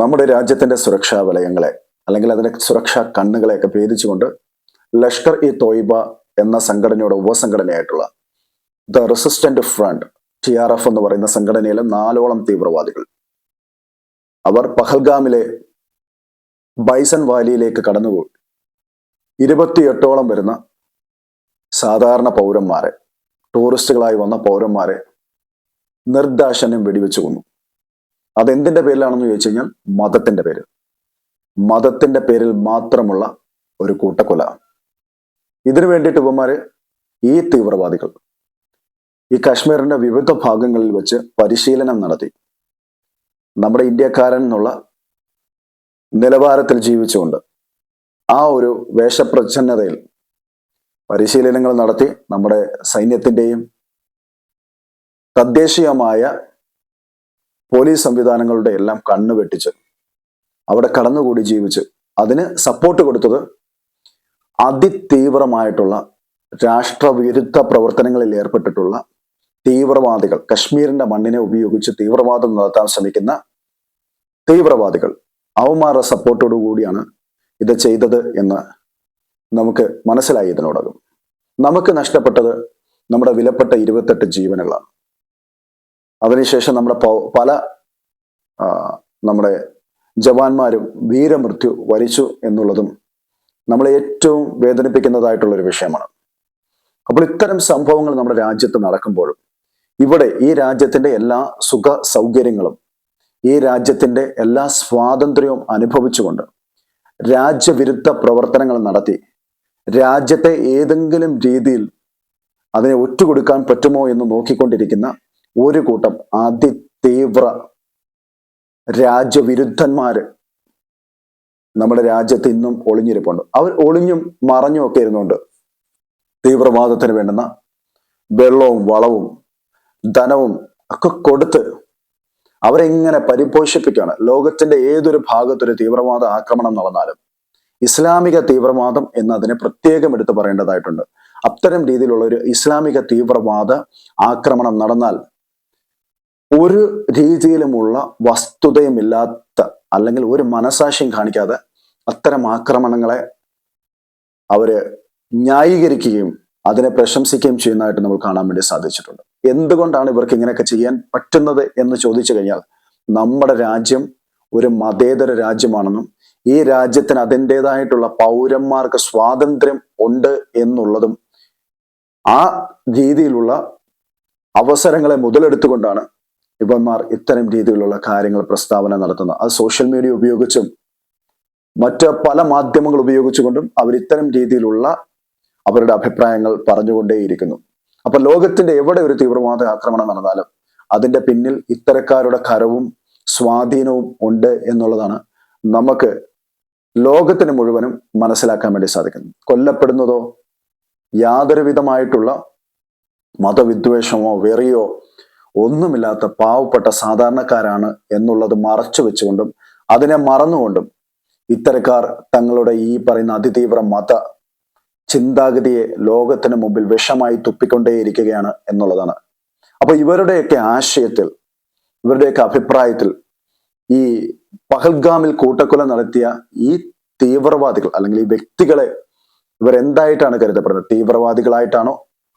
നമ്മുടെ രാജ്യത്തിന്റെ സുരക്ഷാ വലയങ്ങളെ അല്ലെങ്കിൽ അതിന്റെ സുരക്ഷാ കണ്ണുകളെയൊക്കെ ഭേദിച്ചുകൊണ്ട് ലഷ്കർ ഇ തോയിബ എന്ന സംഘടനയുടെ ഉപസംഘടനയായിട്ടുള്ള the resistant front T R F എന്ന് പറയുന്ന സംഘടനയിലെ നാലോളം തീവ്രവാദികൾ. അവർ പഹൽഗാമിലെ ബൈസൺ വാലിയിലേക്ക് കടന്നുപോയി. ഇരുപത്തിയെട്ടോളം വരുന്ന സാധാരണ പൗരന്മാരെ ടൂറിസ്റ്റുകളായി വന്ന പൗരന്മാരെ നിർദാശനം വെടിവെച്ചു കൊന്നു. അതെന്തിന്റെ പേരിലാണെന്ന് ചോദിച്ചു കഴിഞ്ഞാൽ മതത്തിന്റെ പേര്. മതത്തിന്റെ പേരിൽ മാത്രമുള്ള ഒരു കൂട്ടക്കൊല. ഇതിനു വേണ്ടിയിട്ട് ഇവന്മാര് ഈ തീവ്രവാദികൾ ഈ കാശ്മീരിന്റെ വിവിധ ഭാഗങ്ങളിൽ വെച്ച് പരിശീലനം നടത്തി. നമ്മുടെ ഇന്ത്യക്കാരൻ എന്നുള്ള നിലവാരത്തിൽ ജീവിച്ചുകൊണ്ട് ആ ഒരു വേഷപ്രച്ഛന്നതയിൽ പരിശീലനങ്ങൾ നടത്തി നമ്മുടെ സൈന്യത്തിന്റെയും തദ്ദേശീയമായ പോലീസ് സംവിധാനങ്ങളുടെ എല്ലാം കണ്ണു വെട്ടിച്ച് അവിടെ കടന്നുകൂടി ജീവിച്ച് അതിന് സപ്പോർട്ട് കൊടുത്തത് അതിതീവ്രമായിട്ടുള്ള രാഷ്ട്രവിരുദ്ധ പ്രവർത്തനങ്ങളിൽ ഏർപ്പെട്ടിട്ടുള്ള തീവ്രവാദികൾ കശ്മീരിന്റെ മണ്ണിനെ ഉപയോഗിച്ച് തീവ്രവാദം നടത്താൻ ശ്രമിക്കുന്ന തീവ്രവാദികൾ. അവന്മാരുടെ സപ്പോർട്ടോടു കൂടിയാണ് ഇത് ചെയ്തത് എന്ന് നമുക്ക് മനസ്സിലായി ഇതിനോടകം. നമുക്ക് നഷ്ടപ്പെട്ടത് നമ്മുടെ വിലപ്പെട്ട ഇരുപത്തെട്ട് ജീവനുകളാണ്. അതിനുശേഷം നമ്മുടെ പല നമ്മുടെ ജവാന്മാരും വീരമൃത്യു വരിച്ചു എന്നുള്ളതും നമ്മളെ ഏറ്റവും വേദനിപ്പിക്കുന്നതായിട്ടുള്ള ഒരു വിഷയമാണ്. അപ്പോൾ ഇത്തരം സംഭവങ്ങൾ നമ്മുടെ രാജ്യത്ത് നടക്കുമ്പോഴും ഇവിടെ ഈ രാജ്യത്തിന്റെ എല്ലാ സുഖ സൗകര്യങ്ങളും ഈ രാജ്യത്തിന്റെ എല്ലാ സ്വാതന്ത്ര്യവും അനുഭവിച്ചുകൊണ്ട് രാജ്യവിരുദ്ധ പ്രവർത്തനങ്ങൾ നടത്തി രാജ്യത്തെ ഏതെങ്കിലും രീതിയിൽ അതിനെ ഒറ്റുകൊടുക്കാൻ പറ്റുമോ എന്ന് നോക്കിക്കൊണ്ടിരിക്കുന്ന ഒരു കൂട്ടം അതിതീവ്ര രാജ്യവിരുദ്ധന്മാര് നമ്മുടെ രാജ്യത്ത് ഇന്നും ഒളിഞ്ഞിരിപ്പുണ്ട്. അവർ ഒളിഞ്ഞും മറഞ്ഞും ഒക്കെ ഇരുന്നുണ്ട് തീവ്രവാദത്തിന് വേണ്ടുന്ന വെള്ളവും വളവും ധനവും ഒക്കെ കൊടുത്ത് അവരെങ്ങനെ പരിപോഷിപ്പിക്കുകയാണ്? ലോകത്തിന്റെ ഏതൊരു ഭാഗത്തൊരു തീവ്രവാദ ആക്രമണം നടന്നാലും ഇസ്ലാമിക തീവ്രവാദം എന്ന് അതിനെ പ്രത്യേകം എടുത്തു പറയേണ്ടതായിട്ടുണ്ട്. അത്തരം രീതിയിലുള്ള ഒരു ഇസ്ലാമിക തീവ്രവാദ ആക്രമണം നടന്നാൽ ഒരു രീതിയിലുമുള്ള വസ്തുതയുമില്ലാത്ത അല്ലെങ്കിൽ ഒരു മനസാക്ഷിയും കാണിക്കാതെ അത്തരം ആക്രമണങ്ങളെ അവർ ന്യായീകരിക്കുകയും അതിനെ പ്രശംസിക്കുകയും ചെയ്യുന്നതായിട്ട് നമ്മൾ കാണാൻ വേണ്ടി സാധിച്ചിട്ടുണ്ട്. എന്തുകൊണ്ടാണ് ഇവർക്ക് ഇങ്ങനെയൊക്കെ ചെയ്യാൻ പറ്റുന്നത് എന്ന് ചോദിച്ചു കഴിഞ്ഞാൽ നമ്മുടെ രാജ്യം ഒരു മതേതര രാജ്യമാണെന്നും ഈ രാജ്യത്തിന് അതിന്റെതായിട്ടുള്ള പൗരന്മാർക്ക് സ്വാതന്ത്ര്യം ഉണ്ട് എന്നുള്ളതും ആ രീതിയിലുള്ള അവസരങ്ങളെ മുതലെടുത്തുകൊണ്ടാണ് ഇവന്മാർ ഇത്തരം രീതിയിലുള്ള കാര്യങ്ങൾ പ്രസ്താവന നടത്തുന്നത് അത് സോഷ്യൽ മീഡിയ ഉപയോഗിച്ചും മറ്റ് പല മാധ്യമങ്ങൾ ഉപയോഗിച്ചുകൊണ്ടും അവർ ഇത്തരം രീതിയിലുള്ള അവരുടെ അഭിപ്രായങ്ങൾ പറഞ്ഞുകൊണ്ടേയിരിക്കുന്നു. അപ്പൊ ലോകത്തിന്റെ എവിടെ ഒരു തീവ്രവാദ ആക്രമണം നടന്നാലും അതിന്റെ പിന്നിൽ ഇത്തരക്കാരുടെ കരവും സ്വാധീനവും ഉണ്ട് എന്നുള്ളതാണ് നമുക്ക് ലോകത്തിന് മുഴുവനും മനസ്സിലാക്കാൻ വേണ്ടി സാധിക്കുന്നത്. കൊല്ലപ്പെടുന്നതോ യാതൊരു വിധമായിട്ടുള്ള മതവിദ്വേഷമോ വെറിയോ ഒന്നുമില്ലാത്ത പാവപ്പെട്ട സാധാരണക്കാരാണ് എന്നുള്ളത് മറച്ചു വെച്ചുകൊണ്ടും അതിനെ മറന്നുകൊണ്ടും ഇത്തരക്കാർ തങ്ങളുടെ ഈ പറയുന്ന അതിതീവ്ര മത ചിന്താഗതിയെ ലോകത്തിന് മുമ്പിൽ വിഷമായി തുപ്പിക്കൊണ്ടേയിരിക്കുകയാണ് എന്നുള്ളതാണ്. അപ്പൊ ഇവരുടെയൊക്കെ ആശയത്തിൽ ഇവരുടെയൊക്കെ അഭിപ്രായത്തിൽ ഈ പഹൽഗാമിൽ കൂട്ടക്കൊല നടത്തിയ ഈ തീവ്രവാദികൾ അല്ലെങ്കിൽ ഈ വ്യക്തികളെ ഇവരെന്തായിട്ടാണ് കരുതപ്പെടുന്നത്? തീവ്രവാദികളായിട്ടാണോ?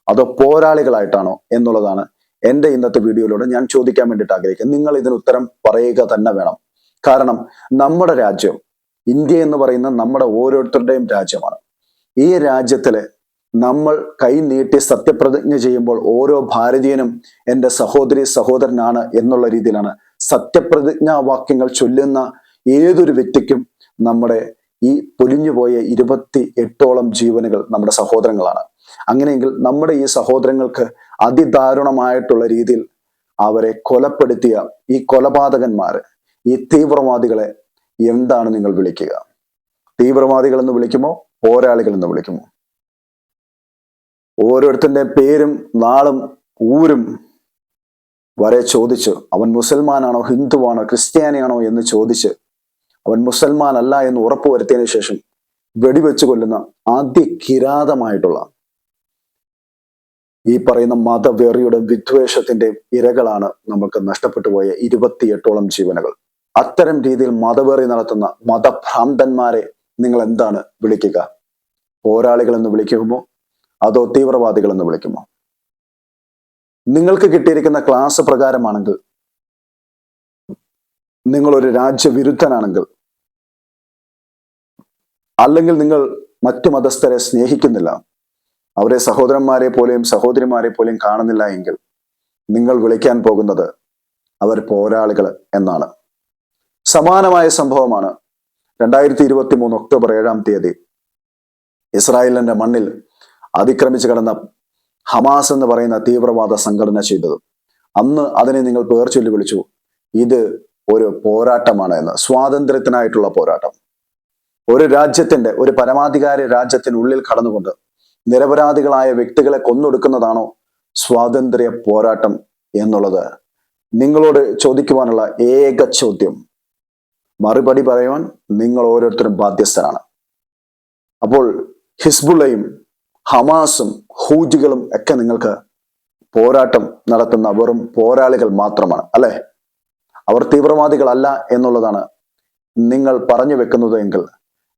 അതോ പോരാളികളായിട്ടാണോ? എന്നുള്ളതാണ് എന്റെ ഇന്നത്തെ വീഡിയോയിലൂടെ ഞാൻ ചോദിക്കാൻ വേണ്ടിയിട്ട് ആഗ്രഹിക്കുന്നു. നിങ്ങൾ ഇതിന് ഉത്തരം പറയുക തന്നെ വേണം. കാരണം നമ്മുടെ രാജ്യം ഇന്ത്യ എന്ന് പറയുന്ന നമ്മുടെ ഓരോരുത്തരുടെയും രാജ്യമാണ്. ഈ രാജ്യത്തിലെ നമ്മൾ കൈ നീട്ടി സത്യപ്രതിജ്ഞ ചെയ്യുമ്പോൾ ഓരോ ഭാരതീയനും എന്റെ സഹോദരി സഹോദരനാണ് എന്നുള്ള രീതിയിലാണ് സത്യപ്രതിജ്ഞാ വാക്യങ്ങൾ ചൊല്ലുന്ന ഏതൊരു വ്യക്തിക്കും നമ്മുടെ ഈ പൊലിഞ്ഞുപോയ ഇരുപത്തി എട്ടോളം ജീവനുകൾ നമ്മുടെ സഹോദരങ്ങളാണ്. അങ്ങനെയെങ്കിൽ നമ്മുടെ ഈ സഹോദരങ്ങൾക്ക് അതിദാരുണമായിട്ടുള്ള രീതിയിൽ അവരെ കൊലപ്പെടുത്തിയ ഈ കൊലപാതകന്മാര് ഈ തീവ്രവാദികളെ എന്താണ് നിങ്ങൾ വിളിക്കുക? തീവ്രവാദികൾ എന്ന് വിളിക്കുമോ? പോരാളികൾ എന്ന് വിളിക്കുമോ? ഓരോരുത്തന്റെ പേരും നാളും ഊരും വരെ ചോദിച്ച് അവൻ മുസൽമാനാണോ ഹിന്ദുവാണോ ക്രിസ്ത്യാനിയാണോ എന്ന് ചോദിച്ച് അവൻ മുസൽമാൻ അല്ല എന്ന് ഉറപ്പുവരുത്തിയതിനു ശേഷം വെടിവെച്ച് കൊല്ലുന്ന അതികിരാതമായിട്ടുള്ള ഈ പറയുന്ന മതവെറിയുടെ വിദ്വേഷത്തിന്റെ ഇരകളാണ് നമുക്ക് നഷ്ടപ്പെട്ടു പോയ ഇരുപത്തിയെട്ടോളം ജീവനുകൾ. അത്തരം രീതിയിൽ മതവേറി നടത്തുന്ന മതഭ്രാന്തന്മാരെ നിങ്ങൾ എന്താണ് വിളിക്കുക? പോരാളികൾ എന്ന് വിളിക്കുമോ? അതോ തീവ്രവാദികൾ എന്ന് വിളിക്കുമോ? നിങ്ങൾക്ക് കിട്ടിയിരിക്കുന്ന ക്ലാസ് പ്രകാരമാണെങ്കിൽ നിങ്ങൾ ഒരു രാജ്യവിരുദ്ധനാണെങ്കിൽ അല്ലെങ്കിൽ നിങ്ങൾ മറ്റു മതസ്ഥരെ സ്നേഹിക്കുന്നില്ല അവരെ സഹോദരന്മാരെ പോലെയും സഹോദരിമാരെ പോലെയും കാണുന്നില്ല എങ്കിൽ നിങ്ങൾ വിളിക്കാൻ പോകുന്നത് അവർ പോരാളികൾ എന്നാണ്. സമാനമായ സംഭവമാണ് രണ്ടായിരത്തി ഇരുപത്തി മൂന്ന് ഒക്ടോബർ ഏഴാം തീയതി ഇസ്രായേലിന്റെ മണ്ണിൽ അതിക്രമിച്ചു കടന്ന ഹമാസ് എന്ന് പറയുന്ന തീവ്രവാദ സംഘടന ചെയ്തത്. അന്ന് അതിനെ നിങ്ങൾ പേർ ചൊല്ലി വിളിച്ചു. ഇത് ഒരു പോരാട്ടമാണ് എന്ന്. സ്വാതന്ത്ര്യത്തിനായിട്ടുള്ള പോരാട്ടം. ഒരു രാജ്യത്തിന്റെ ഒരു പരമാധികാര രാജ്യത്തിനുള്ളിൽ കടന്നുകൊണ്ട് നിരപരാധികളായ വ്യക്തികളെ കൊന്നൊടുക്കുന്നതാണോ സ്വാതന്ത്ര്യ പോരാട്ടം എന്നുള്ളത്? നിങ്ങളോട് ചോദിക്കുവാനുള്ള ഏക ചോദ്യം. മറുപടി പറയുവാൻ നിങ്ങൾ ഓരോരുത്തരും ബാധ്യസ്ഥരാണ്. അപ്പോൾ ഹിസ്ബുള്ളയും ഹമാസും ഹൂജികളും ഒക്കെ നിങ്ങൾക്ക് പോരാട്ടം നടത്തുന്ന വെറും പോരാളികൾ മാത്രമാണ് അല്ലെ? അവർ തീവ്രവാദികളല്ല എന്നുള്ളതാണ് നിങ്ങൾ പറഞ്ഞു വെക്കുന്നത് എങ്കിൽ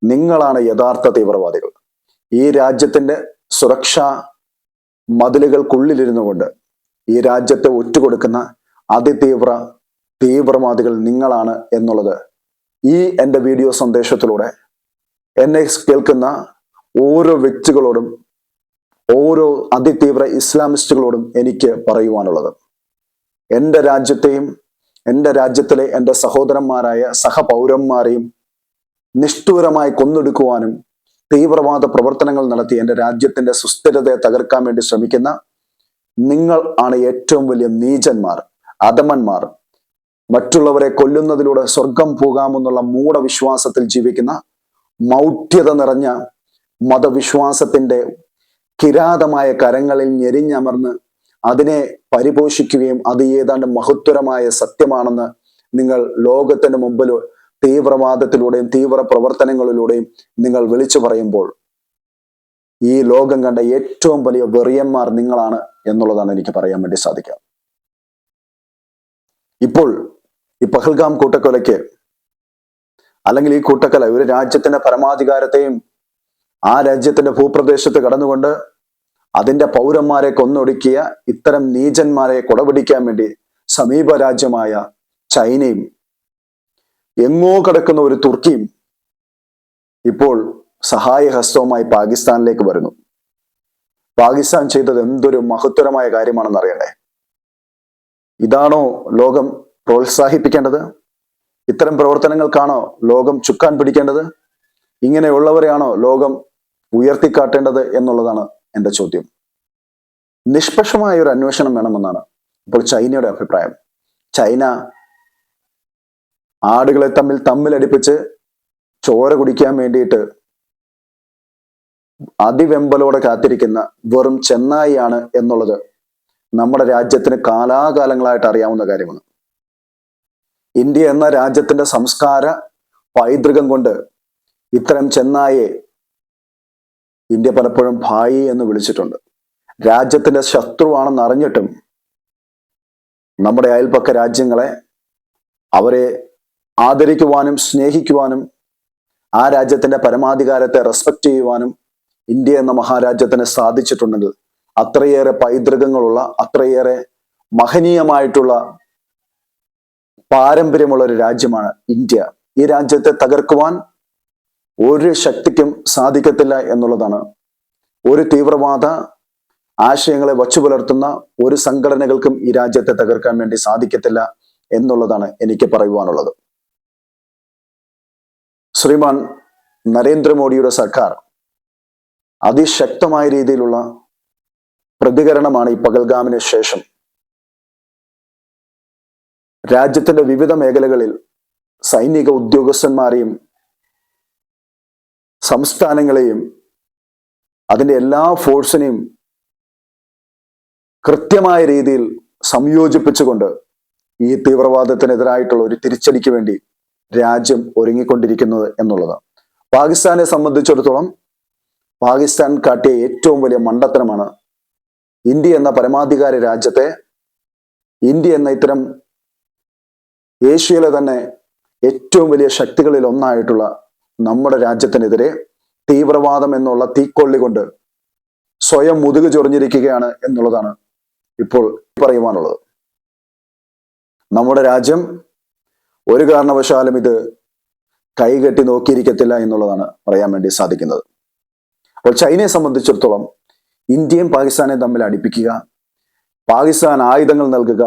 നിങ്ങളാണ് യഥാർത്ഥ തീവ്രവാദികൾ. ഈ രാജ്യത്തിന്റെ സുരക്ഷാ മതിലുകൾക്കുള്ളിലിരുന്നു കൊണ്ട് ഈ രാജ്യത്തെ ഒറ്റുകൊടുക്കുന്ന അതിതീവ്ര തീവ്രവാദികൾ നിങ്ങളാണ് എന്നുള്ളത് ഈ എന്റെ വീഡിയോ സന്ദേശത്തിലൂടെ എന്നെ കേൾക്കുന്ന ഓരോ വ്യക്തികളോടും ഓരോ അതിതീവ്ര ഇസ്ലാമിസ്റ്റുകളോടും എനിക്ക് പറയുവാനുള്ളത്. എന്റെ രാജ്യത്തെയും എന്റെ രാജ്യത്തിലെ എന്റെ സഹോദരന്മാരായ സഹപൗരന്മാരെയും നിഷ്ഠൂരമായി കൊന്നൊടുക്കുവാനും തീവ്രവാദ പ്രവർത്തനങ്ങൾ നടത്തി എന്റെ രാജ്യത്തിന്റെ സുസ്ഥിരതയെ തകർക്കാൻ വേണ്ടി ശ്രമിക്കുന്ന നിങ്ങൾ ആണ് ഏറ്റവും വലിയ നീചന്മാർ അധമന്മാർ. മറ്റുള്ളവരെ കൊല്ലുന്നതിലൂടെ സ്വർഗം പോകാമെന്നുള്ള മൂഢവിശ്വാസത്തിൽ ജീവിക്കുന്ന മൗഢ്യത നിറഞ്ഞ മതവിശ്വാസത്തിന്റെ കിരാതമായ കരങ്ങളിൽ ഞെരിഞ്ഞമർന്ന് അതിനെ പരിപോഷിക്കുകയും അത് ഏതാണ്ട് മഹത്വരമായ സത്യമാണെന്ന് നിങ്ങൾ ലോകത്തിന് മുമ്പിൽ തീവ്രവാദത്തിലൂടെയും തീവ്ര പ്രവർത്തനങ്ങളിലൂടെയും നിങ്ങൾ വിളിച്ചു പറയുമ്പോൾ ഈ ലോകം കണ്ട ഏറ്റവും വലിയ വെറിയന്മാർ നിങ്ങളാണ് എന്നുള്ളതാണ് എനിക്ക് പറയാൻ വേണ്ടി സാധിക്കുക. ഇപ്പോൾ ഈ പഹൽഗാം കൂട്ടക്കൊലയ്ക്ക് അല്ലെങ്കിൽ ഈ കൂട്ടക്കൊല ഒരു രാജ്യത്തിന്റെ പരമാധികാരത്തെയും ആ രാജ്യത്തിന്റെ ഭൂപ്രദേശത്ത് കടന്നുകൊണ്ട് അതിന്റെ പൗരന്മാരെ കൊന്നൊടുക്കിയ ഇത്തരം നീചന്മാരെ കൊടപിടിക്കാൻ വേണ്ടി സമീപ രാജ്യമായ ചൈനയും എങ്ങോ കിടക്കുന്ന ഒരു തുർക്കിയും ഇപ്പോൾ സഹായഹസ്തവുമായി പാകിസ്ഥാനിലേക്ക് വരുന്നു. പാകിസ്ഥാൻ ചെയ്തത് എന്തൊരു മഹത്തരമായ കാര്യമാണെന്ന് അറിയണ്ടേ? ഇതാണോ ലോകം പ്രോത്സാഹിപ്പിക്കേണ്ടത്? ഇത്തരം പ്രവർത്തനങ്ങൾക്കാണോ ലോകം ചുക്കാൻ പിടിക്കേണ്ടത്? ഇങ്ങനെയുള്ളവരെയാണോ ലോകം ഉയർത്തിക്കാട്ടേണ്ടത് എന്നുള്ളതാണ് എന്റെ ചോദ്യം. നിഷ്പക്ഷമായ ഒരു അന്വേഷണം വേണമെന്നാണ് ഇപ്പോൾ ചൈനയുടെ അഭിപ്രായം. ചൈന ആടുകളെ തമ്മിൽ തമ്മിലടിപ്പിച്ച് ചോര കുടിക്കാൻ വേണ്ടിയിട്ട് അതിവെമ്പലോടെ കാത്തിരിക്കുന്ന വെറും ചെന്നായിയാണ് എന്നുള്ളത് നമ്മുടെ രാജ്യത്തിന് കാലാകാലങ്ങളായിട്ട് അറിയാവുന്ന കാര്യമാണ്. ഇന്ത്യ എന്ന രാജ്യത്തിന്റെ സംസ്കാര പൈതൃകം കൊണ്ട് ഇത്തരം ചെന്നായെ ഇന്ത്യ പലപ്പോഴും ഭായി എന്ന് വിളിച്ചിട്ടുണ്ട്. രാജ്യത്തിന്റെ ശത്രുവാണെന്ന് അറിഞ്ഞിട്ടും നമ്മുടെ അയൽപക്ക രാജ്യങ്ങളെ അവരെ ആദരിക്കുവാനും സ്നേഹിക്കുവാനും ആ രാജ്യത്തിന്റെ പരമാധികാരത്തെ റെസ്പെക്ട് ചെയ്യുവാനും ഇന്ത്യ എന്ന മഹാരാജ്യത്തിന് സാധിച്ചിട്ടുണ്ടെങ്കിൽ അത്രയേറെ പൈതൃകങ്ങളുള്ള അത്രയേറെ മഹനീയമായിട്ടുള്ള പാരമ്പര്യമുള്ള ഒരു രാജ്യമാണ് ഇന്ത്യ. ഈ രാജ്യത്തെ തകർക്കുവാൻ ഒരു ശക്തിക്കും സാധിക്കത്തില്ല എന്നുള്ളതാണ്. ഒരു തീവ്രവാദ ആശയങ്ങളെ വച്ചു പുലർത്തുന്ന ഒരു സംഘടനകൾക്കും ഈ രാജ്യത്തെ തകർക്കാൻ വേണ്ടി സാധിക്കത്തില്ല എന്നുള്ളതാണ് എനിക്ക് പറയുവാനുള്ളത്. ശ്രീമാൻ നരേന്ദ്രമോദിയുടെ സർക്കാർ അതിശക്തമായ രീതിയിലുള്ള പ്രതികരണമാണ് ഈ പകൽഗാമിന് ശേഷം. രാജ്യത്തിന്റെ വിവിധ മേഖലകളിൽ സൈനിക ഉദ്യോഗസ്ഥന്മാരെയും സംസ്ഥാനങ്ങളെയും അതിന്റെ എല്ലാ ഫോഴ്സിനെയും കൃത്യമായ രീതിയിൽ സംയോജിപ്പിച്ചുകൊണ്ട് ഈ തീവ്രവാദത്തിനെതിരായിട്ടുള്ള ഒരു തിരിച്ചടിക്ക് വേണ്ടി രാജ്യം ഒരുങ്ങിക്കൊണ്ടിരിക്കുന്നത് എന്നുള്ളത്. പാകിസ്ഥാനെ സംബന്ധിച്ചിടത്തോളം പാകിസ്ഥാൻ കാട്ടിയ ഏറ്റവും വലിയ മണ്ടത്തരമാണ് ഇന്ത്യ എന്ന പരമാധികാര രാജ്യത്തെ ഇന്ത്യ എന്ന ഇത്തരം ഏഷ്യയിലെ തന്നെ ഏറ്റവും വലിയ ശക്തികളിൽ ഒന്നായിട്ടുള്ള നമ്മുടെ രാജ്യത്തിനെതിരെ തീവ്രവാദം എന്നുള്ള തീക്കൊള്ളി കൊണ്ട് സ്വയം മുതുക് ചൊറിഞ്ഞിരിക്കുകയാണ് എന്നുള്ളതാണ് ഇപ്പോൾ പറയുവാനുള്ളത്. നമ്മുടെ രാജ്യം ഒരു കാരണവശാലും ഇത് കൈകെട്ടി നോക്കിയിരിക്കത്തില്ല എന്നുള്ളതാണ് പറയാൻ വേണ്ടി സാധിക്കുന്നത്. അപ്പോൾ ചൈനയെ സംബന്ധിച്ചിടത്തോളം ഇന്ത്യയും പാകിസ്ഥാനെ തമ്മിൽ അടിപ്പിക്കുക പാകിസ്ഥാൻ ആയുധങ്ങൾ നൽകുക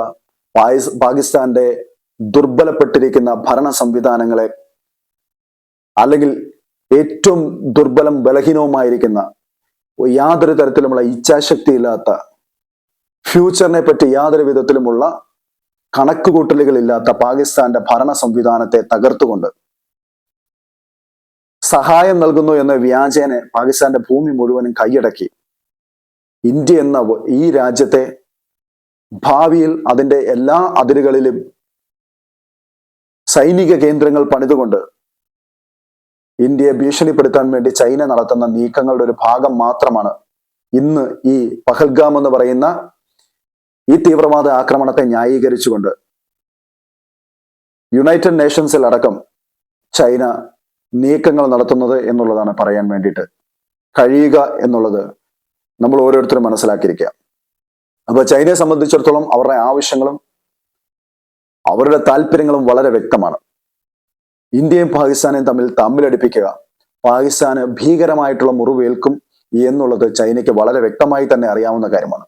പാകിസ് പാകിസ്ഥാന്റെ ദുർബലപ്പെട്ടിരിക്കുന്ന ഭരണ സംവിധാനങ്ങളെ അല്ലെങ്കിൽ ഏറ്റവും ദുർബലം ബലഹീനവുമായിരിക്കുന്ന യാതൊരു തരത്തിലുമുള്ള ഇച്ഛാശക്തി ഇല്ലാത്ത ഫ്യൂച്ചറിനെ പറ്റി യാതൊരു വിധത്തിലുമുള്ള കണക്കുകൂട്ടലുകളില്ലാത്ത പാകിസ്ഥാന്റെ ഭരണ സംവിധാനത്തെ തകർത്തുകൊണ്ട് സഹായം നൽകുന്നു എന്ന വ്യാജേനെ പാകിസ്ഥാന്റെ ഭൂമി മുഴുവനും കൈയടക്കി. ഇന്ത്യ എന്ന ഈ രാജ്യത്തെ ഭാവിയിൽ അതിന്റെ എല്ലാ അതിരുകളിലും സൈനിക കേന്ദ്രങ്ങൾ പണിതുകൊണ്ട് ഇന്ത്യയെ ഭീഷണിപ്പെടുത്താൻ വേണ്ടി ചൈന നടത്തുന്ന നീക്കങ്ങളുടെ ഒരു ഭാഗം മാത്രമാണ് ഇന്ന് ഈ പഹൽഗാം എന്ന് പറയുന്ന ഈ തീവ്രവാദ ആക്രമണത്തെ ന്യായീകരിച്ചുകൊണ്ട് യുണൈറ്റഡ് നേഷൻസിൽ അടക്കം ചൈന നീക്കങ്ങൾ നടത്തുന്നത് എന്നുള്ളതാണ് പറയാൻ വേണ്ടിയിട്ട് കഴിയുക എന്നുള്ളത് നമ്മൾ ഓരോരുത്തരും മനസ്സിലാക്കിയിരിക്കുക. അപ്പൊ ചൈനയെ സംബന്ധിച്ചിടത്തോളം അവരുടെ ആവശ്യങ്ങളും അവരുടെ താല്പര്യങ്ങളും വളരെ വ്യക്തമാണ്. ഇന്ത്യയും പാകിസ്ഥാനെയും തമ്മിൽ തമ്മിലടിപ്പിക്കുക പാകിസ്ഥാന് ഭീകരമായിട്ടുള്ള മുറിവേൽക്കും എന്നുള്ളത് ചൈനയ്ക്ക് വളരെ വ്യക്തമായി തന്നെ അറിയാവുന്ന കാര്യമാണ്.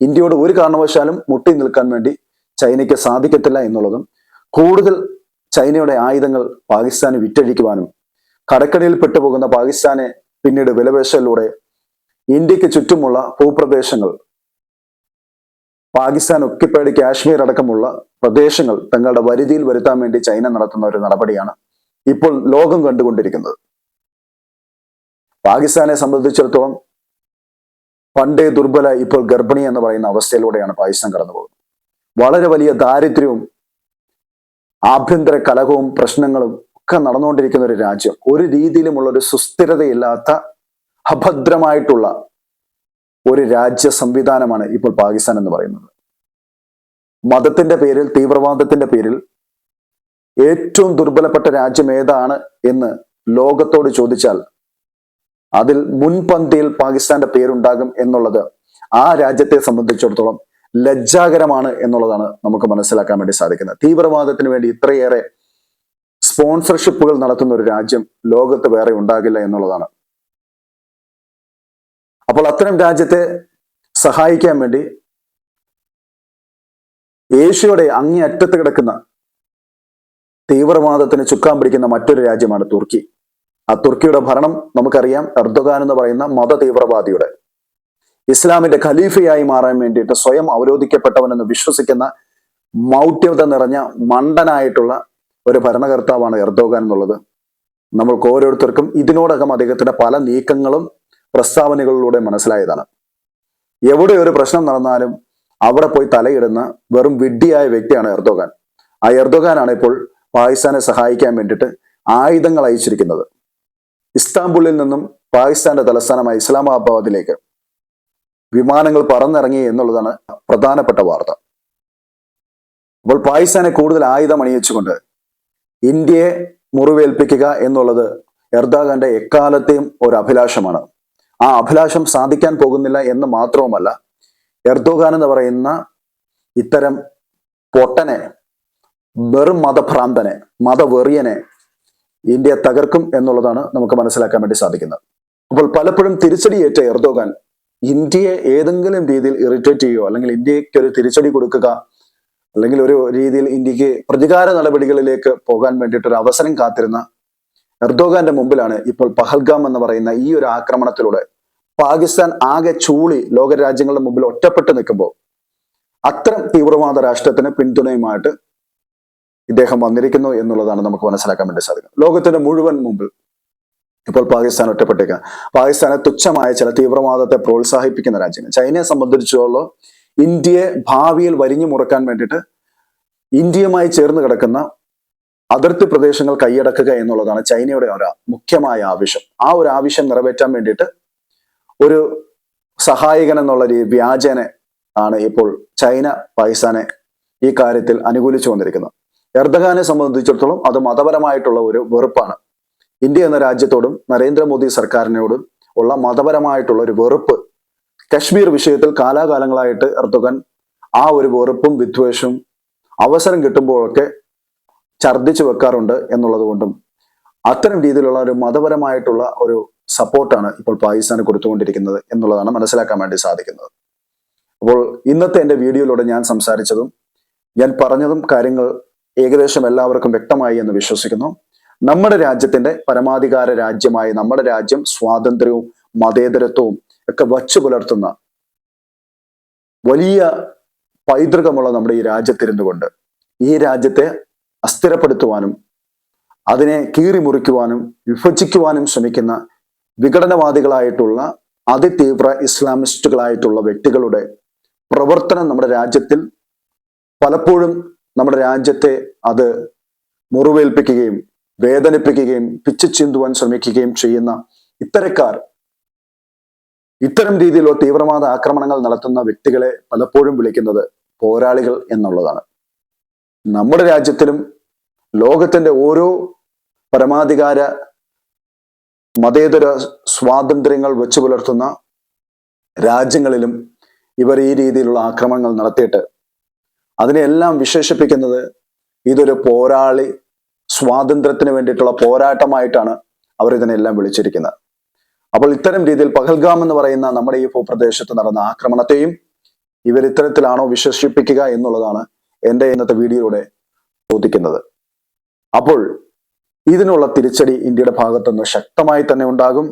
ഇന്ത്യയോട് ഒരു കാരണവശാലും മുട്ടി നിൽക്കാൻ വേണ്ടി ചൈനയ്ക്ക് സാധിക്കത്തില്ല എന്നുള്ളതും കൂടുതൽ ചൈനയുടെ ആയുധങ്ങൾ പാകിസ്ഥാന് വിറ്റഴിക്കുവാനും കടക്കടിയിൽ പെട്ടുപോകുന്ന പാകിസ്ഥാനെ പിന്നീട് വിലപേശലിലൂടെ ഇന്ത്യയ്ക്ക് ചുറ്റുമുള്ള ഭൂപ്രദേശങ്ങൾ പാകിസ്ഥാൻ ഒക്കിപ്പേഡ് കാശ്മീർ അടക്കമുള്ള പ്രദേശങ്ങൾ തങ്ങളുടെ വരുതിയിൽ വരുത്താൻ വേണ്ടി ചൈന നടത്തുന്ന ഒരു നടപടിയാണ് ഇപ്പോൾ ലോകം കണ്ടുകൊണ്ടിരിക്കുന്നത്. പാകിസ്ഥാനെ സംബന്ധിച്ചിടത്തോളം പണ്ടേ ദുർബല ഇപ്പോൾ ഗർഭിണി എന്ന് പറയുന്ന അവസ്ഥയിലൂടെയാണ് പാകിസ്ഥാൻ കടന്നു പോകുന്നത്. വളരെ വലിയ ദാരിദ്ര്യവും ആഭ്യന്തര കലഹവും പ്രശ്നങ്ങളും ഒക്കെ നടന്നുകൊണ്ടിരിക്കുന്ന ഒരു രാജ്യം ഒരു രീതിയിലുമുള്ള ഒരു സുസ്ഥിരതയില്ലാത്ത അഭദ്രമായിട്ടുള്ള ഒരു രാജ്യ സംവിധാനമാണ് ഇപ്പോൾ പാകിസ്ഥാൻ എന്ന് പറയുന്നത്. മതത്തിന്റെ പേരിൽ തീവ്രവാദത്തിന്റെ പേരിൽ ഏറ്റവും ദുർബലപ്പെട്ട രാജ്യം ഏതാണ് എന്ന് ലോകത്തോട് ചോദിച്ചാൽ അതിൽ മുൻപന്തിയിൽ പാകിസ്ഥാന്റെ പേരുണ്ടാകും എന്നുള്ളത് ആ രാജ്യത്തെ സംബന്ധിച്ചിടത്തോളം ലജ്ജാകരമാണ് എന്നുള്ളതാണ് നമുക്ക് മനസ്സിലാക്കാൻ വേണ്ടി സാധിക്കുന്നത്. തീവ്രവാദത്തിന് വേണ്ടി ഇത്രയേറെ സ്പോൺസർഷിപ്പുകൾ നടത്തുന്ന ഒരു രാജ്യം ലോകത്ത് വേറെ ഉണ്ടാകില്ല എന്നുള്ളതാണ്. അപ്പോൾ അത്തരം രാജ്യത്തെ സഹായിക്കാൻ വേണ്ടി ഏഷ്യയുടെ അങ്ങേ അറ്റത്ത് കിടക്കുന്ന തീവ്രവാദത്തിന് ചുക്കാൻ പിടിക്കുന്ന മറ്റൊരു രാജ്യമാണ് തുർക്കി. തുർക്കിയുടെ ഭരണം നമുക്കറിയാം എർദോഗാൻ എന്ന് പറയുന്ന മത തീവ്രവാദിയുടെ. ഇസ്ലാമിന്റെ ഖലീഫയായി മാറാൻ വേണ്ടിയിട്ട് സ്വയം അവരോധിക്കപ്പെട്ടവനെന്ന് വിശ്വസിക്കുന്ന മൗഢ്യത നിറഞ്ഞ മണ്ടനായിട്ടുള്ള ഒരു ഭരണകർത്താവാണ് എർദോഗാൻ എന്നുള്ളത്. നമ്മൾക്ക് ഓരോരുത്തർക്കും ഇതിനോടകം അദ്ദേഹത്തിന്റെ പല നീക്കങ്ങളും പ്രസ്താവനകളിലൂടെ മനസ്സിലായതാണ്. എവിടെ ഒരു പ്രശ്നം നടന്നാലും അവിടെ പോയി തലയിടുന്ന വെറും വിഡ്ഢിയായ വ്യക്തിയാണ് എർദോഗാൻ. ആ എർദോഗാനാണ് ഇപ്പോൾ പാകിസ്ഥാനെ സഹായിക്കാൻ വേണ്ടിയിട്ട് ആയുധങ്ങൾ അയച്ചിരിക്കുന്നത്. ഇസ്താംബുളിൽ നിന്നും പാകിസ്ഥാന്റെ തലസ്ഥാനമായ ഇസ്ലാമാബാദിലേക്ക് വിമാനങ്ങൾ പറന്നിറങ്ങി എന്നുള്ളതാണ് പ്രധാനപ്പെട്ട വാർത്ത. അപ്പോൾ പാകിസ്ഥാനെ കൂടുതൽ ആയുധം അണിയിച്ചുകൊണ്ട് ഇന്ത്യയെ മുറിവേൽപ്പിക്കുക എന്നുള്ളത് എർദാഖാന്റെ എക്കാലത്തെയും ഒരു അഭിലാഷമാണ്. ആ അഭിലാഷം സാധിക്കാൻ പോകുന്നില്ല എന്ന് മാത്രവുമല്ല എർദോഗാൻ എന്ന് പറയുന്ന ഇത്തരം പൊട്ടനെ വെറും മതഭ്രാന്തനെ മതവെറിയനെ ഇന്ത്യ തകർക്കും എന്നുള്ളതാണ് നമുക്ക് മനസ്സിലാക്കാൻ വേണ്ടി സാധിക്കുന്നത്. അപ്പോൾ പലപ്പോഴും തിരിച്ചടിയേറ്റ എർദോഗാൻ ഇന്ത്യയെ ഏതെങ്കിലും രീതിയിൽ ഇറിറ്റേറ്റ് ചെയ്യുകയോ അല്ലെങ്കിൽ ഇന്ത്യയ്ക്ക് ഒരു തിരിച്ചടി കൊടുക്കുക അല്ലെങ്കിൽ ഒരു രീതിയിൽ ഇന്ത്യയ്ക്ക് പ്രതികാര നടപടികളിലേക്ക് പോകാൻ വേണ്ടിയിട്ട് ഒരു അവസരം കാത്തിരുന്ന എർദോഗാന്റെ മുമ്പിലാണ് ഇപ്പോൾ പഹൽഗാം എന്ന് പറയുന്ന ഈ ഒരു ആക്രമണത്തിലൂടെ പാകിസ്ഥാൻ ആകെ ചൂളി ലോകരാജ്യങ്ങളുടെ മുമ്പിൽ ഒറ്റപ്പെട്ട് നിൽക്കുമ്പോൾ അത്തരം തീവ്രവാദ രാഷ്ട്രത്തിന് പിന്തുണയുമായിട്ട് ഇദ്ദേഹം വന്നിരിക്കുന്നു എന്നുള്ളതാണ് നമുക്ക് മനസ്സിലാക്കാൻ വേണ്ടി സാധിക്കുന്നത്. ലോകത്തിന്റെ മുഴുവൻ മുമ്പിൽ ഇപ്പോൾ പാകിസ്ഥാൻ ഒറ്റപ്പെട്ടേക്കുക പാകിസ്ഥാനെ തുച്ഛമായ ചില തീവ്രവാദത്തെ പ്രോത്സാഹിപ്പിക്കുന്ന രാജ്യങ്ങൾ. ചൈനയെ സംബന്ധിച്ചോളം ഇന്ത്യയെ ഭാവിയിൽ വരിഞ്ഞു മുറക്കാൻ വേണ്ടിയിട്ട് ഇന്ത്യയുമായി ചേർന്ന് കിടക്കുന്ന അതിർത്തി പ്രദേശങ്ങൾ കൈയടക്കുക എന്നുള്ളതാണ് ചൈനയുടെ ഒരു മുഖ്യമായ ആവശ്യം. ആ ഒരു ആവശ്യം നിറവേറ്റാൻ വേണ്ടിയിട്ട് ഒരു സഹായകൻ എന്നുള്ള രീതി വ്യാജനെ ആണ് ഇപ്പോൾ ചൈന പാകിസ്ഥാനെ ഈ കാര്യത്തിൽ അനുകൂലിച്ചു വന്നിരിക്കുന്നത്. എർദഗാനെ സംബന്ധിച്ചിടത്തോളം അത് മതപരമായിട്ടുള്ള ഒരു വെറുപ്പാണ്. ഇന്ത്യ എന്ന രാജ്യത്തോടും നരേന്ദ്രമോദി സർക്കാരിനോടും ഉള്ള മതപരമായിട്ടുള്ള ഒരു വെറുപ്പ്. കശ്മീർ വിഷയത്തിൽ കാലാകാലങ്ങളായിട്ട് എർദോഗൻ ആ ഒരു വെറുപ്പും വിദ്വേഷവും അവസരം കിട്ടുമ്പോഴൊക്കെ ഛർദ്ദിച്ചു വെക്കാറുണ്ട് എന്നുള്ളത് കൊണ്ടും അത്തരം രീതിയിലുള്ള ഒരു മതപരമായിട്ടുള്ള ഒരു സപ്പോർട്ടാണ് ഇപ്പോൾ പാകിസ്ഥാന് കൊടുത്തുകൊണ്ടിരിക്കുന്നത് എന്നുള്ളതാണ് മനസ്സിലാക്കാൻ വേണ്ടി സാധിക്കുന്നത്. അപ്പോൾ ഇന്നത്തെ എന്റെ വീഡിയോയിലൂടെ ഞാൻ സംസാരിച്ചതും ഞാൻ പറഞ്ഞതും കാര്യങ്ങൾ ഏകദേശം എല്ലാവർക്കും വ്യക്തമായി എന്ന് വിശ്വസിക്കുന്നു. നമ്മുടെ രാജ്യത്തിന്റെ പരമാധികാര രാജ്യമായി നമ്മുടെ രാജ്യം സ്വാതന്ത്ര്യവും മതേതരത്വവും ഒക്കെ വച്ചു പുലർത്തുന്ന വലിയ പൈതൃകമുള്ള നമ്മുടെ ഈ രാജ്യത്തിരുന്നു കൊണ്ട് ഈ രാജ്യത്തെ അസ്ഥിരപ്പെടുത്തുവാനും അതിനെ കീറി മുറിക്കുവാനും വിഭജിക്കുവാനും ശ്രമിക്കുന്ന വിഘടനവാദികളായിട്ടുള്ള അതിതീവ്ര ഇസ്ലാമിസ്റ്റുകളായിട്ടുള്ള വ്യക്തികളുടെ പ്രവർത്തനം നമ്മുടെ രാജ്യത്തിൽ പലപ്പോഴും നമ്മുടെ രാജ്യത്തെ അത് മുറിവേൽപ്പിക്കുകയും വേദനിപ്പിക്കുകയും പിച്ചു ചിന്തുവാൻ ശ്രമിക്കുകയും ചെയ്യുന്ന ഇത്തരക്കാർ ഇത്തരം രീതിയിലുള്ള തീവ്രവാദ ആക്രമണങ്ങൾ നടത്തുന്ന വ്യക്തികളെ പലപ്പോഴും വിളിക്കുന്നത് പോരാളികൾ എന്നുള്ളതാണ്. നമ്മുടെ രാജ്യത്തിലും ലോകത്തിന്റെ ഓരോ പരമാധികാര മതേതര സ്വാതന്ത്ര്യങ്ങൾ വെച്ചു പുലർത്തുന്ന രാജ്യങ്ങളിലും ഇവർ ഈ രീതിയിലുള്ള ആക്രമണങ്ങൾ നടത്തിയിട്ട് അതിനെല്ലാം വിശേഷിപ്പിക്കുന്നത് ഇതൊരു പോരാളി സ്വാതന്ത്ര്യത്തിന് വേണ്ടിയിട്ടുള്ള പോരാട്ടമായിട്ടാണ് അവർ ഇതിനെല്ലാം വിളിച്ചിരിക്കുന്നത്. അപ്പോൾ ഇത്തരം രീതിയിൽ പഹൽഗാം എന്ന് പറയുന്ന നമ്മുടെ ഈ ഭൂപ്രദേശത്ത് നടന്ന ആക്രമണത്തെയും ഇവർ ഇത്തരത്തിലാണോ വിശേഷിപ്പിക്കുക എന്നുള്ളതാണ് എന്റെ ഇന്നത്തെ വീഡിയോയിലൂടെ ചോദിക്കുന്നത്. അപ്പോൾ ഇതിനുള്ള തിരിച്ചടി ഇന്ത്യയുടെ ഭാഗത്തുനിന്ന് ശക്തമായി തന്നെ ഉണ്ടാകും.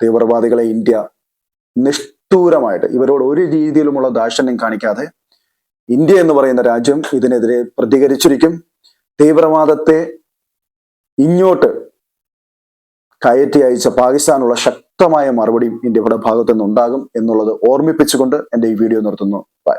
തീവ്രവാദികളെ ഇന്ത്യ നിഷ്ഠൂരമായിട്ട് ഇവരോട് ഒരു രീതിയിലുമുള്ള ദാക്ഷിണ്യം കാണിക്കാതെ ഇന്ത്യ എന്ന് പറയുന്ന രാജ്യം ഇതിനെതിരെ പ്രതികരിച്ചിരിക്കും. തീവ്രവാദത്തെ ഇങ്ങോട്ട് കയറ്റി അയച്ച പാകിസ്ഥാനുള്ള ശക്തമായ മറുപടിയും ഇന്ത്യയുടെ ഭാഗത്തു നിന്നുണ്ടാകും എന്നുള്ളത് ഓർമ്മിപ്പിച്ചുകൊണ്ട് എന്റെ ഈ വീഡിയോ നിർത്തുന്നു. ബൈ